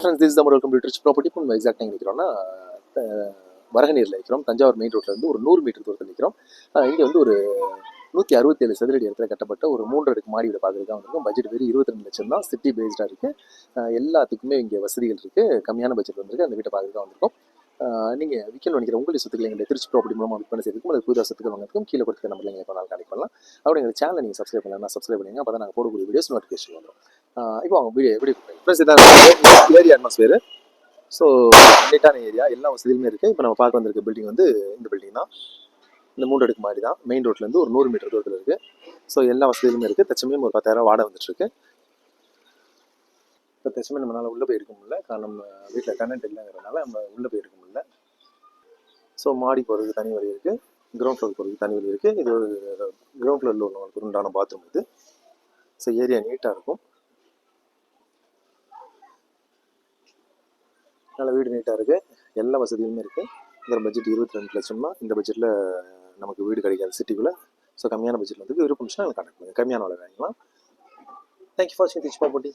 Friends this Tamil computers property இப்போ நம்ம எக்ஸாக்டாக நினைக்கிறோம்னா வரகநீரில் இருக்கிறோம் தஞ்சாவூர் மெயின் ரோட்ல ஒரு நூறு மீட்டர் தூரத்தில் நிற்கிறோம் இங்கே வந்து ஒரு நூற்றி அறுபத்தேழு சதுரடி இடத்துல கட்டப்பட்ட ஒரு மூன்று அடுக்கு மாடி வீடு பார்க்குறது வந்திருக்கும். பட்ஜெட் வெறும் இருபத்தி ரெண்டு லட்சம் தான். சிட்டி பேஸ்டாக இருக்குது எல்லாத்துக்குமே இங்கே வசதிகள் இருக்குது கம்மியான பட்ஜெட் வந்திருக்கு. அந்த வீட்டை பார்க்குறது தான் வந்திருக்கும் நீங்கள் விற்கணும் நினைக்கிற உங்களுடைய சொத்துக்களை எங்களுடைய திருச்சி ப்ராப்பர்ட்டி மூலமாக விற்பனை செய்திருக்கும் அல்லது புதிய சொத்துக்கள் வாங்கிறதுக்கும் கீழே கொடுத்துருக்க நம்பரில் நீங்கள் எப்போ கனெக்ட் பண்ணலாம். அப்படி எங்கள் சேனலை நீங்கள் சப்ஸ்கிரைப் பண்ணலாம் சப்ஸ்கிரைப் பண்ணுங்க அப்போ தான் நாங்கள் போடக்கூடிய வீடியோஸ் நோட்டிஃபிகேஷன் வந்துடும் இப்போ அவங்க வீடியோ எப்படி ஃப்ரெண்ட்ஸ் இதான் ஏரியா அட்மாஸ்பியர் ஸோ நீட்டான ஏரியா எல்லா வசதியுமே இருக்குது இப்போ நம்ம பார்க்க வந்திருக்க பில்டிங் வந்து இந்த பில்டிங் தான். இந்த மூன்று அடுக்கு மாதிரி தான். மெயின் ரோட்லேருந்து ஒரு நூறு மீட்டர் தூரத்தில் இருக்குது ஸோ எல்லா வசதியுமே இருக்குது தச்சமயம் ஒரு பத்தாயிரம் வாடகை வந்துட்டுருக்கு. இப்போ தச்சமே நம்மளால் உள்ளே போய் இருக்க முடியல. காரணம் வீட்டில் கரண்ட் இல்லைங்கிறதுனால நம்ம உள்ளே போய் இருக்க முடியல. ஸோ மாடி போகிறதுக்கு தனி வழி இருக்குது கிரவுண்ட் ஃப்ளோர் போகிறதுக்கு தனி வழி இருக்குது இது ஒரு கிரவுண்ட் ஃப்ளோரில் உள்ளவங்களுக்கு உண்டான பாத்ரூம் இது. ஸோ ஏரியா நீட்டாக இருக்கும். நல்ல வீடு நீட்டாக இருக்குது எல்லா வசதியுமே இருக்குது இந்த பட்ஜெட் இருபத்தி ரெண்டு லட்சம்னா இந்த பட்ஜெட்டில் நமக்கு வீடு கிடைக்காது சிட்டிக்குள்ளே ஸோ கம்மியான பட்ஜெட்டில் வந்து விருப்பம் கான்டாக்ட் பண்ணுங்கள் கம்மியான விலை வாங்கிக்கலாம். தேங்க்யூ ஃபார் வாட்சிங் திச் ப்ராப்பர்ட்டி